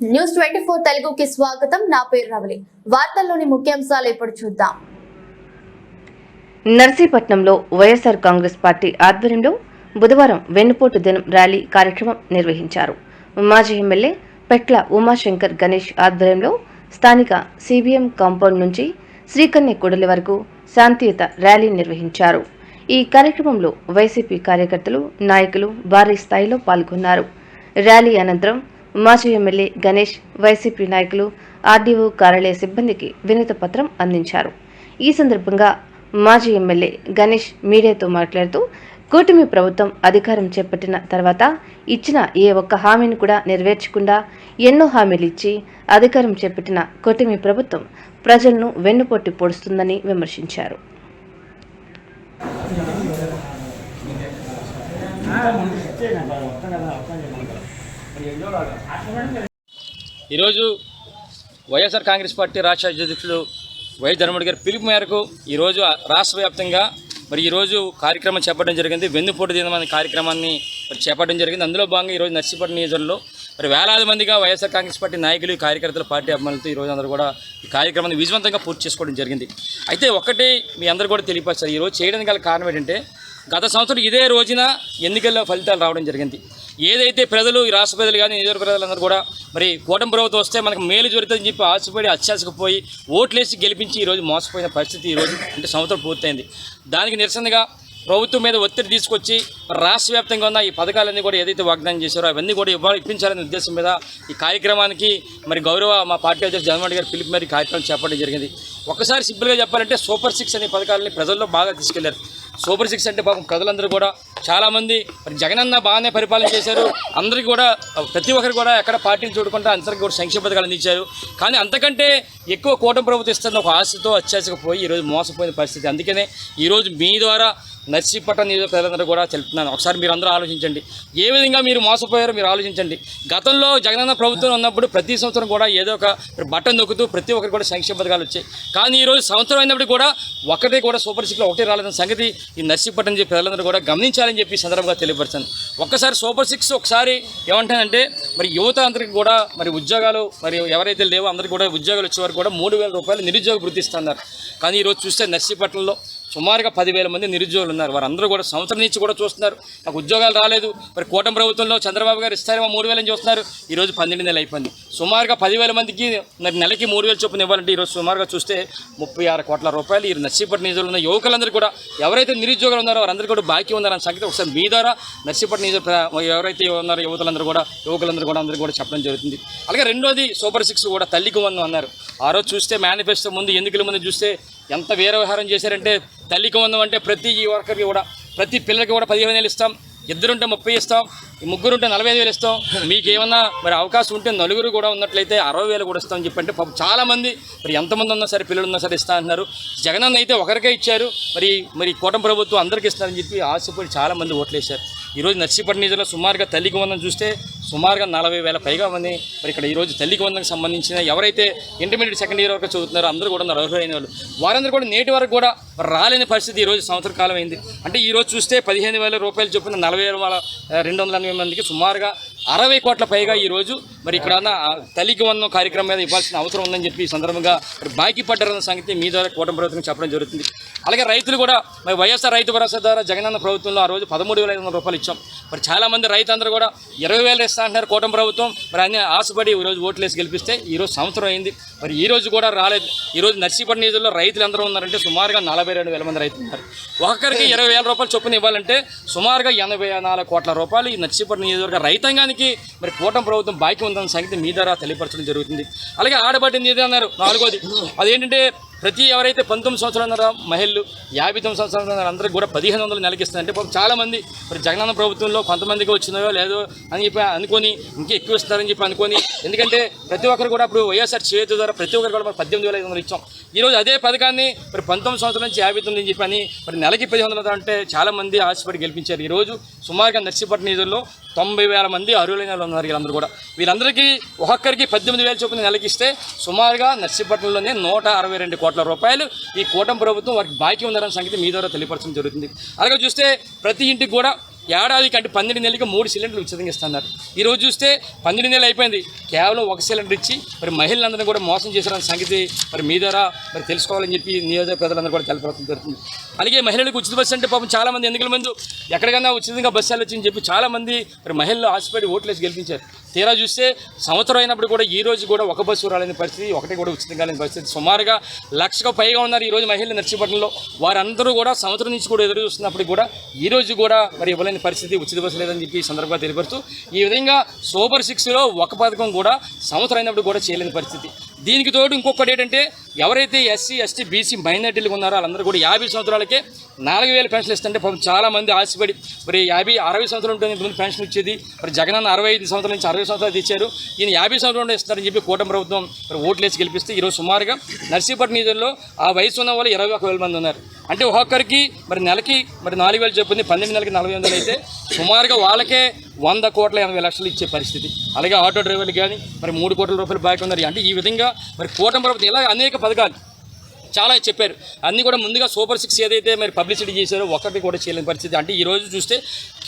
News twenty four తెలుగుకి స్వాగతం. నా పేరు రవలి. వార్తల్లోని ముఖ్యాంశాలు ఇప్పుడు చూద్దాం. నర్సీపట్నంలో వైఎస్ఆర్ కాంగ్రెస్ పార్టీ ఆధ్వర్యంలో బుధవారం వెన్నుపోటు దినం ర్యాలీ కార్యక్రమం నిర్వహించారు. మాజీ ఎమ్మెల్యే పెట్ల ఉమాశంకర్ గణేష్ ఆధ్వర్యంలో స్థానిక సిబిఎం కాంపౌండ్ నుంచి శ్రీకన్య కూడలి వరకు శాంతియుత ర్యాలీ నిర్వహించారు. ఈ కార్యక్రమంలో వైసీపీ కార్యకర్తలు నాయకులు భారీ స్థాయిలో పాల్గొన్నారు. ర్యాలీ అనంతరం మాజీ ఎమ్మెల్యే గణేష్ వైసీపీ నాయకులు ఆర్డీఓ కార్యాలయ సిబ్బందికి వినత పత్రం అందించారు. ఈ సందర్భంగా మాజీ ఎమ్మెల్యే గణేష్ మీడియాతో మాట్లాడుతూ కూటమి ప్రభుత్వం అధికారం చేపట్టిన తర్వాత ఇచ్చిన ఏ ఒక్క హామీని కూడా నెరవేర్చకుండా ఎన్నో హామీలు ఇచ్చి అధికారం చేపట్టిన కూటమి ప్రభుత్వం ప్రజలను వెన్నుపోట్టి పొడుస్తుందని విమర్శించారు. ఈరోజు వైఎస్ఆర్ కాంగ్రెస్ పార్టీ రాష్ట్ర అధ్యక్షులు వైఎస్ ధర్మడి గారి పిలుపు మేరకు ఈరోజు రాష్ట్ర వ్యాప్తంగా మరి ఈరోజు కార్యక్రమం చేపట్టడం జరిగింది. వెన్నుపోటు దినం అనే కార్యక్రమాన్ని మరి చేపట్టడం జరిగింది. అందులో భాగంగా ఈరోజు నర్సీపట్నం నియోజకవర్గంలో మరి వేలాది మందిగా వైఎస్ఆర్ కాంగ్రెస్ పార్టీ నాయకులు కార్యకర్తలు పార్టీ అభిమానులతో ఈరోజు అందరూ కూడా ఈ కార్యక్రమాన్ని విజయవంతంగా పూర్తి చేసుకోవడం జరిగింది. అయితే ఒకటి మీ అందరూ కూడా తెలియపరుస్తారు ఈరోజు చేయడానికి గల కారణం ఏంటంటే గత సంవత్సరం ఇదే రోజున ఎన్నికల్లో ఫలితాలు రావడం జరిగింది. ఏదైతే ప్రజలు ఈ రాష్ట్ర ప్రజలు కానీ నియోజక ప్రజలందరూ కూడా మరి కూటమి ప్రభుత్వం వస్తే మనకు మేలు జరుగుతుందని చెప్పి ఆశపడి అత్యాశకు పోయి ఓట్లేసి గెలిపించి ఈరోజు మోసపోయిన పరిస్థితి ఈరోజు అంటే సంవత్సరం పూర్తయింది. దానికి నిరసనగా ప్రభుత్వం మీద ఒత్తిడి తీసుకొచ్చి రాష్ట్ర వ్యాప్తంగా ఉన్న ఈ పథకాలన్నీ కూడా ఏదైతే వాగ్దానం చేశారో అవన్నీ కూడా ఇవ్వాలి ఇప్పించాలనే ఉద్దేశం మీద ఈ కార్యక్రమానికి మరి గౌరవ మా పార్టీ అధ్యక్షుడు జగన్మోహన్ గారు గారి మరి కార్యక్రమం చేపట్టడం జరిగింది. ఒకసారి సింపుల్గా చెప్పాలంటే సూపర్ సిక్స్ అనే పథకాలని ప్రజల్లో బాగా తీసుకెళ్ళారు. సూపర్ సిక్స్ అంటే పాపం ప్రజలందరూ కూడా చాలామంది మరి జగనన్న బాగానే పరిపాలన చేశారు. అందరికీ కూడా ప్రతి ఒక్కరు కూడా ఎక్కడ పార్టీని చూడకుండా అందరికీ కూడా సంక్షేమ పథకాలు అందించారు. కానీ అంతకంటే ఎక్కువ కూటమి ప్రభుత్వం ఇస్తున్న ఒక ఆశతో అత్యాశకు పోయి ఈరోజు మోసపోయిన పరిస్థితి. అందుకనే ఈరోజు మీ ద్వారా నర్సీపట్నం నియోజకవర్గాలందరూ కూడా తెలుపుతున్నాను ఒకసారి మీరు అందరూ ఆలోచించండి. ఏ విధంగా మీరు మోసపోయారో మీరు ఆలోచించండి. గతంలో జగనన్న ప్రభుత్వం ఉన్నప్పుడు ప్రతి సంవత్సరం కూడా ఏదో ఒక బట్టన్ నొక్కుతూ ప్రతి ఒక్కరు కూడా సంక్షేమ పథకాలు వచ్చాయి. కానీ ఈరోజు సంవత్సరం అయినప్పుడు కూడా ఒకటే కూడా సూపర్ సిక్స్లో ఒకటి రాలేదని సంగతి ఈ నర్సీపట్నం చెప్పి ప్రజలందరూ కూడా గమనించాలని చెప్పి సందర్భంగా తెలియపరచాను. ఒక్కసారి సూపర్ సిక్స్ ఒకసారి ఏమంటానంటే మరి యువత అందరికీ కూడా మరి ఉద్యోగాలు మరి ఎవరైతే లేవో అందరికీ కూడా ఉద్యోగాలు వచ్చే కూడా మూడు వేల రూపాయలు నిరుద్యోగ వృత్తిస్తున్నారు కానీ ఈరోజు చూస్తే నర్సీపట్నంలో సుమారుగా పదివేల మంది నిరుద్యోగులు ఉన్నారు. వారందరూ కూడా సంవత్సరం నుంచి కూడా చూస్తున్నారు. నాకు ఉద్యోగాలు రాలేదు. మరి కూటమి ప్రభుత్వంలో చంద్రబాబు గారు ఇస్తారేమో మూడు వేలని చూస్తున్నారు. ఈరోజు పన్నెండు నెలలు అయిపోయింది. సుమారుగా పదివేల మందికి మరి నెలకి మూడు వేలు చొప్పున ఇవ్వాలంటే ఈరోజు సుమారుగా చూస్తే ముప్పై ఆరు కోట్ల రూపాయలు ఈ నర్సీపట్నం నియోజకవర్గంలో ఉన్న యువకులందరూ కూడా ఎవరైతే నిరుద్యోగులు ఉన్నారో వారందరూ కూడా బాకీ ఉన్నారని సంగతి ఒకసారి మీ ద్వారా నర్సీపట్నం నియోజక ఎవరైతే ఉన్నారో యువతులందరూ కూడా యువకులందరూ కూడా అందరూ కూడా చెప్పడం జరుగుతుంది. అలాగే రెండోది సూపర్ సిక్స్ కూడా తల్లికి వందం అన్నారు. ఆ రోజు చూస్తే మేనిఫెస్టో ముందు ఎన్నికల ముందు చూస్తే ఎంత వీర వ్యవహారం చేశారంటే తల్లికి వందం అంటే ప్రతి ఈ వర్కర్కి కూడా ప్రతి పిల్లలకి కూడా పదిహేను వేలు ఇస్తాం. ఇద్దరుంటే ముప్పై ఇస్తాం ముగ్గురు ముగ్గురుంటే నలభై ఐదు వేలు ఇస్తాం. మీకు ఏమన్నా మరి అవకాశం ఉంటే నలుగురు కూడా ఉన్నట్లయితే అరవై వేలు కూడా ఇస్తామని చెప్పంటే పాపం చాలామంది మరి ఎంతమంది ఉన్నా సరే పిల్లలు ఉన్నా సరే ఇస్తా అంటున్నారు. జగనన్న అయితే ఒకరికే ఇచ్చారు. మరి మరి కూటమి ప్రభుత్వం అందరికీ ఇస్తారని చెప్పి ఆశపడి చాలామంది ఓట్లేశారు. ఈరోజు నర్సీపట్నం నిధుల్లో సుమారుగా తల్లికి వందం చూస్తే సుమారుగా నలభై వేల పైగా మంది. మరి ఇక్కడ ఈరోజు తల్లికి వందకు సంబంధించిన ఎవరైతే ఇంటర్మీడియట్ సెకండ్ ఇయర్ వరకు చదువుతున్నారో అందరూ కూడా ఉన్నారు అర్హులైన వాళ్ళు. వారందరూ కూడా నేటి వరకు కూడా రాలేని పరిస్థితి ఈరోజు సంవత్సర కాలం అయింది. అంటే ఈరోజు చూస్తే పదిహేను వేల రూపాయలు చొప్పున నలభై వేల రెండు వందల ఎనభై మందికి సుమారుగా అరవై కోట్ల పైగా ఈరోజు మరి ఇక్కడ తల్లికి వందం కార్యక్రమం మీద ఇవ్వాల్సిన అవసరం ఉందని చెప్పి ఈ సందర్భంగా మరి బాకీ పడ్డారన్న సంగతి మీ ద్వారా కూటమి ప్రభుత్వం చెప్పడం జరుగుతుంది. అలాగే రైతులు కూడా మరి వైఎస్ఆర్ రైతు భరోసా ద్వారా జగనన్న ప్రభుత్వంలో ఆ రోజు పదమూడు వేల ఐదు వందల రూపాయలు ఇచ్చాం మరి చాలామంది రైతులందరూ కూడా ఇరవై వేలు ఇస్తా అంటున్నారు కూటమి ప్రభుత్వం. మరి అన్ని ఆశపడి ఈరోజు ఓట్లేసి గెలిపిస్తే ఈరోజు సంవత్సరం అయింది. మరి ఈ రోజు కూడా రాలేదు. ఈరోజు నర్సీపట్నం నిధుల్లో రైతులు అందరూ ఉన్నారంటే సుమారుగా నలభై రెండు వేల మంది రైతులు ఉన్నారు. ఒక్కొక్కరికి ఇరవై వేల రూపాయలు చొప్పున ఇవ్వాలంటే సుమారుగా ఎనభై నాలుగు కోట్ల రూపాయలు ఈ నర్సీపట్నం నియోజకవర్గ రైతాంగానికి మరి కూటమి ప్రభుత్వం బాకీ ఉందన్న సంగతి మీ ద్వారా తెలియపరచడం జరుగుతుంది. అలాగే ఆడబడింది ఇది అన్నారు నాలుగోది. అదేంటంటే ప్రతి ఎవరైతే పంతొమ్మిది సంవత్సరాలు ఉన్నారో మహిళలు యాభై తొమ్మిది సంవత్సరాలు ఉన్నారో కూడా పదిహేను వందలు నెలకి ఇస్తారంటే పాపం చాలామంది ఇప్పుడు జగనన్న ప్రభుత్వంలో కొంతమందికి వచ్చినాయో లేదో అని చెప్పి అనుకొని ఇంకా ఎక్కువ ఇస్తారని చెప్పి అనుకొని ఎందుకంటే ప్రతి ఒక్కరు కూడా ఇప్పుడు వైఎస్ఆర్ చేతి ద్వారా ప్రతి ఒక్కరు కూడా మరి పద్దెనిమిది వేల ఐదు వందలు ఇచ్చాం. ఈరోజు అదే పథకాన్ని మరి పంతొమ్మిది సంవత్సరాల నుంచి యాభై తొమ్మిది అని చెప్పి అని మరి నెలకి పదిహేను వందలు అంటే చాలామంది ఆశపడి గెలిపించారు. ఈరోజు సుమారుగా నర్సీపట్నం నిధుల్లో తొంభై వేల మంది అర్హులైన వాళ్ళు ఉన్నారు వీళ్ళందరూ కూడా. వీళ్ళందరికీ ఒక్కొక్కరికి పద్దెనిమిది వేల చొప్పున నెలకి ఇస్తే సుమారుగా నర్సీపట్నంలోనే నూట అరవై రెండు కోట్ల రూపాయలు ఈ కూటమి ప్రభుత్వం వారికి బాకీ ఉందన్న సంగతి మీ ద్వారా తెలియపరచడం జరుగుతుంది. అలాగే చూస్తే ప్రతి ఇంటికి కూడా ఏడాది కంటే పన్నెండు నెలలకి మూడు సిలిండర్లు ఉచితంగా ఇస్తున్నారు. ఈరోజు చూస్తే పన్నెండు నెలలు అయిపోయింది. కేవలం ఒక సిలిండర్ ఇచ్చి మరి మహిళలందరినీ కూడా మోసం చేశారన్న సంగతి మరి మీ ద్వారా మరి తెలుసుకోవాలని చెప్పి నియోజక ప్రజలందరూ కూడా తెలపడం జరుగుతుంది. అలాగే మహిళలకు ఉచిత బస్సు అంటే పాపం చాలామంది ఎన్నికల ఎక్కడికన్నా ఎక్కడికైనా ఉచితంగా బస్సు వెళ్ళొచ్చని చెప్పి చాలామంది మరి మహిళలు ఆశపడి ఓట్లేసి గెలిపించారు. తీరా చూస్తే సంవత్సరం అయినప్పుడు కూడా ఈ రోజు కూడా ఒక బస్సు రాలేని పరిస్థితి ఒకటి కూడా ఉచితంగా లేని పరిస్థితి. సుమారుగా లక్షకు పైగా ఉన్నారు ఈరోజు మహిళలు నర్సీపట్నంలో. వారందరూ కూడా సంవత్సరం నుంచి కూడా ఎదురు చూస్తున్నప్పుడు కూడా ఈ రోజు కూడా మరి ఇవ్వలేని పరిస్థితి ఉచిత బస్సు లేదని చెప్పి సందర్భంగా తెలియపరుస్తూ ఈ విధంగా సూపర్ సిక్స్లో ఒక పథకం కూడా సంవత్సరం అయినప్పుడు కూడా చేయలేని పరిస్థితి. దీనికి తోడు ఇంకొకటి ఏంటంటే ఎవరైతే ఎస్సీ ఎస్టీ బీసీ మైనార్టీలు ఉన్నారో వాళ్ళందరూ కూడా యాభై సంవత్సరాలకే నాలుగు వేలు పెన్షన్ ఇస్తుంటే పాపం ఆశపడి మరి యాభై అరవై సంవత్సరాలు ఉంటుంది ఇంతమంది పెన్షన్ ఇచ్చేది మరి జగనన్న అరవై ఐదు సంవత్సరాల నుంచి అరవై సంవత్సరాలు ఇచ్చారు ఈయన యాభై సంవత్సరాలు ఇస్తారని చెప్పి కూటమి ప్రభుత్వం మరి ఓట్లేసి గెలిపిస్తే ఈరోజు సుమారుగా నర్సీపట్నం నిధుల్లో ఆ వయసు ఉన్న వాళ్ళు ఇరవై ఒక వేల మంది ఉన్నారు. అంటే ఒక్కొక్కరికి మరి నెలకి మరి నాలుగు వేలు చెప్పింది పన్నెండు నెలకి నలభై వందలు అయితే సుమారుగా వాళ్ళకే వంద కోట్ల ఎనభై లక్షలు ఇచ్చే పరిస్థితి. అలాగే ఆటో డ్రైవర్లు కానీ మరి మూడు కోట్ల రూపాయలు బాకీ ఉన్నారు అంటే ఈ విధంగా మరి కూటమి ప్రభుత్వం ఇలా అనేక పథకాలు చాలా చెప్పారు. అన్నీ కూడా ముందుగా సూపర్ సిక్స్ ఏదైతే మరి పబ్లిసిటీ చేశారో ఒక్కటి కూడా చేయలేని పరిస్థితి. అంటే ఈరోజు చూస్తే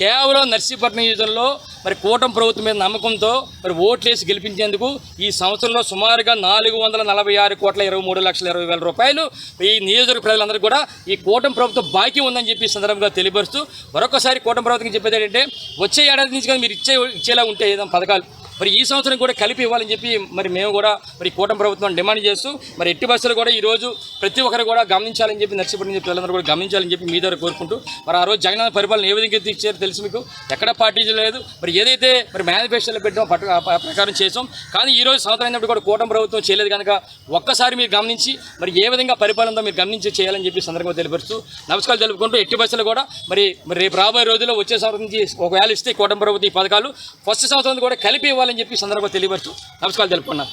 కేవలం నర్సీపట్నం యుద్ధంలో మరి కూటమి ప్రభుత్వం మీద నమ్మకంతో మరి ఓట్లేసి గెలిపించేందుకు ఈ సంవత్సరంలో సుమారుగా నాలుగు వందల నలభై ఆరు కోట్ల ఇరవై మూడు లక్షల ఇరవై వేల రూపాయలు ఈ నియోజకవర్గ ప్రజలందరూ కూడా ఈ కూటమి ప్రభుత్వం బాకీ ఉందని చెప్పి సందర్భంగా తెలియపరుస్తూ మరొకసారి కూటమి ప్రభుత్వం చెప్పేది ఏంటంటే వచ్చే ఏడాది నుంచి కానీ మీరు ఇచ్చే ఇచ్చేలా ఉంటే ఏదైనా పథకాలు మరి ఈ సంవత్సరం కూడా కలిపి ఇవ్వాలని చెప్పి మరి మేము కూడా మరి కూటమి ప్రభుత్వం డిమాండ్ చేస్తూ మరి ఎట్టి బస్సులు కూడా ఈ రోజు ప్రతి ఒక్కరు కూడా గమనించాలని చెప్పి నర్సీపట్నం చెప్పి పిల్లలందరూ కూడా గమనించాలని చెప్పి మీ దగ్గర కోరుకుంటూ మరి ఆ రోజు జగన్ పరిపాలన ఏ విధంగా తీర్చారో తెలుసు మీకు? ఎక్కడ పార్టీ లేదు. మరి ఏదైతే మరి మేనిఫెస్టోలో పెట్టామో పట్టు ప్రకారం చేసాం. కానీ ఈ రోజు సంవత్సరం అయినప్పుడు కూడా కూటమి ప్రభుత్వం చేయలేదు కనుక ఒక్కసారి మీరు గమనించి మరి ఏ విధంగా పరిపాలనతో మీరు గమనించి చేయాలని చెప్పి సందర్భంగా తెలియపరుస్తూ నమస్కారాలు తెలుపుకుంటూ ఎట్టి బస్సులు కూడా మరి మరి రేపు రాబోయే రోజుల్లో వచ్చే సంవత్సరం నుంచి ఒకవేళ ఇస్తే కూటమి ప్రభుత్వం ఈ పథకాలు ఫస్ట్ సంవత్సరం కూడా కలిపి ఇవ్వాలి ఇవ్వాలని చెప్పి సందర్భంగా తెలియపరుస్తూ నమస్కారాలు తెలుపుకున్నాను.